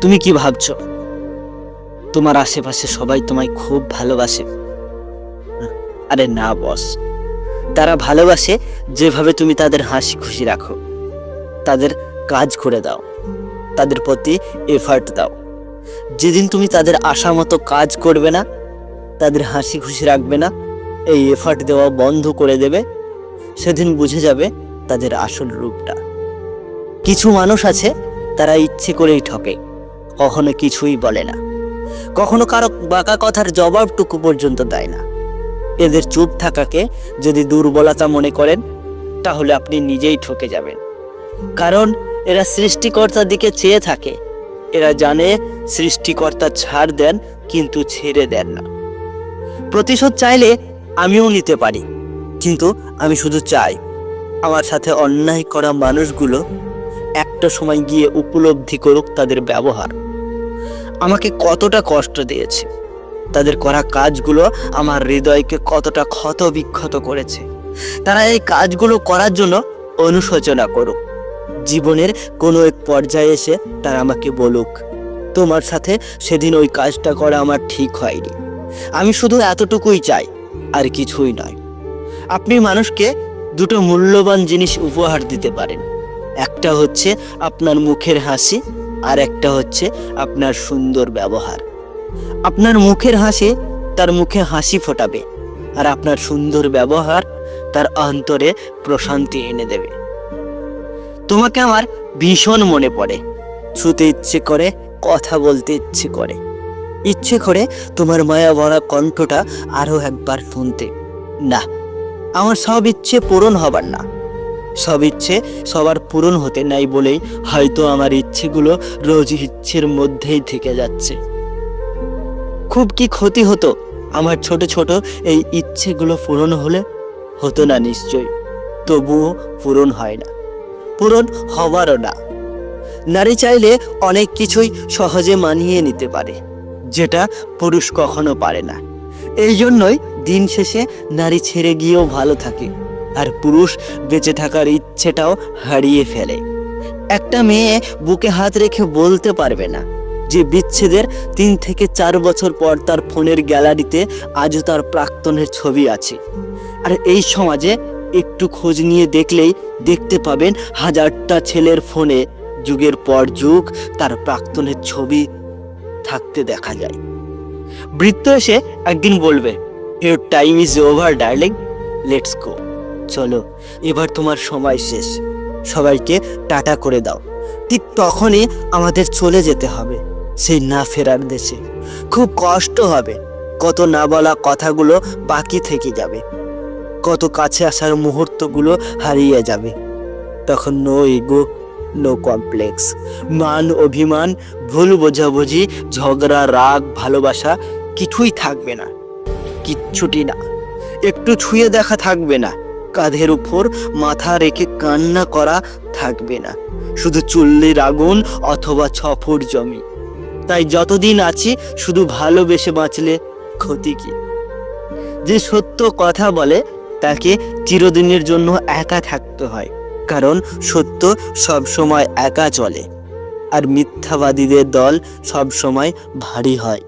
তুমি কি ভাবছ? তোমার আশেপাশে সবাই তোমায় খুব ভালোবাসে। আরে না, বস। তারা ভালোবাসে যেভাবে তুমি তাদের হাসি খুশি রাখো। তাদের কাজ করে দাও। তাদের প্রতি এফার্ট দাও। যেদিন তুমি তাদের আশা মতো কাজ করবে না, তাদের হাসি খুশি রাখবে না, এই এফার্ট দেওয়া বন্ধ করে দেবে, সেদিন বুঝে যাবে তাদের আসল রূপটা। কিছু মানুষ আছে, তারা ইচ্ছে করেই ঠকে। কখনো কিছুই বলে না। কখনো কারও বাঁকা কথার জবাবটুকু পর্যন্ত দেয় না। এদের চুপ থাকাকে যদি দুর্বলতা মনে করেন, তাহলে আপনি নিজেই ঠকে যাবেন। কারণ এরা সৃষ্টিকর্তার দিকে চেয়ে থাকে। এরা জানে সৃষ্টিকর্তা ছাড় দেন, কিন্তু ছেড়ে দেন না। প্রতিশোধ চাইলে আমিও নিতে পারি, কিন্তু আমি শুধু চাই আমার সাথে অন্যায় করা মানুষগুলো একটা সময় গিয়ে উপলব্ধি করুক তাদের ব্যবহার। আমাকে কতটা কষ্ট দিয়েছে। তাদের করা কাজগুলো আমার হৃদয়কে কতটা ক্ষত বিক্ষত করেছে। তারা এই কাজগুলো করার জন্য অনুশোচনা করুক। জীবনের কোনো এক পর্যায়ে এসে তারা আমাকে বলুক, তোমার সাথে সেদিন ওই কাজটা করা আমার ঠিক হয়নি। আমি শুধু এতটুকুই চাই, আর কিছুই নয়। আপনি মানুষকে দুটো মূল্যবান জিনিস উপহার দিতে পারেন। একটা হচ্ছে আপনার মুখের হাসি আর একটা হচ্ছে আপনার সুন্দর ব্যবহার। আপনার মুখের হাসি তার মুখে হাসি ফোটাবে আর আপনার সুন্দর ব্যবহার তার অন্তরে প্রশান্তি এনে দেবে। তোমাকে আমার ভীষণ মনে পড়ে, ছুতে ইচ্ছে করে, কথা বলতে ইচ্ছে করে। ইচ্ছে করে তোমার মায়া ভরা কণ্ঠটা আরও একবার শুনতে। না, আমার সব ইচ্ছে পূরণ হবার না। সব ইচ্ছে সবার পূরণ হতে নাই বলেই হয়তো আমার ইচ্ছেগুলো রোজ ইচ্ছের মধ্যেই থেকে যাচ্ছে। খুব কি ক্ষতি হতো আমার ছোট ছোট এই ইচ্ছেগুলো পূরণ হলে? হতো না নিশ্চয় তবুও পূরণ হয় না। পূরণ হবারও না। নারী চাইলে অনেক কিছুই সহজে মানিয়ে নিতে পারে, যেটা পুরুষ কখনো পারে না। এই জন্যই দিন শেষে নারী ছেড়ে গিয়েও ভালো থাকে। আর পুরুষ বেঁচে থাকার ইচ্ছেটাও হারিয়ে ফেলে। একটা মেয়ে বুকে হাত রেখে বলতে পারবে না যে বিচ্ছেদের তিন থেকে চার বছর পর তার ফোনের গ্যালারিতে আজও তার প্রাক্তনের ছবি আছে। আর এই সমাজে একটু খোঁজ নিয়ে দেখলেই দেখতে পাবেন হাজারটা ছেলের ফোনে যুগের পর যুগ তার প্রাক্তনের ছবি থাকতে দেখা যায়। বৃত্ত এসে একদিন বলবে your time is over darling let's go চলো, এবার তোমার সময় শেষ। সবাইকে টাটা করে দাও। ঠিক তখনই আমাদের চলে যেতে হবে, সেই না ফেরার দেশে। খুব কষ্ট হবে, কত না বলা কথাগুলো বাকি থেকে যাবে। কত কাছে আসার মুহূর্তগুলো হারিয়ে যাবে। তখন নো ইগো নো কমপ্লেক্স মান, অভিমান, ভুল বোঝাবুঝি, ঝগড়া, রাগ, ভালোবাসা কিছুই থাকবে না। কিচ্ছুটি না। একটু ছুঁয়ে দেখা থাকবে না। কাঁধের উপর মাথা রেখে কান্না করা থাকবে না। শুধু চুল্লির আগুন অথবা ছফুট জমি। তাই যতদিন আছি, শুধু ভালোবেসে বাঁচলে ক্ষতি কি? যে সত্য কথা বলে, তাকে চিরদিনের জন্য একা থাকতে হয়। কারণ সত্য সব সময় একা চলে। আর মিথ্যাবাদীদের দল সব সময় ভারী হয়।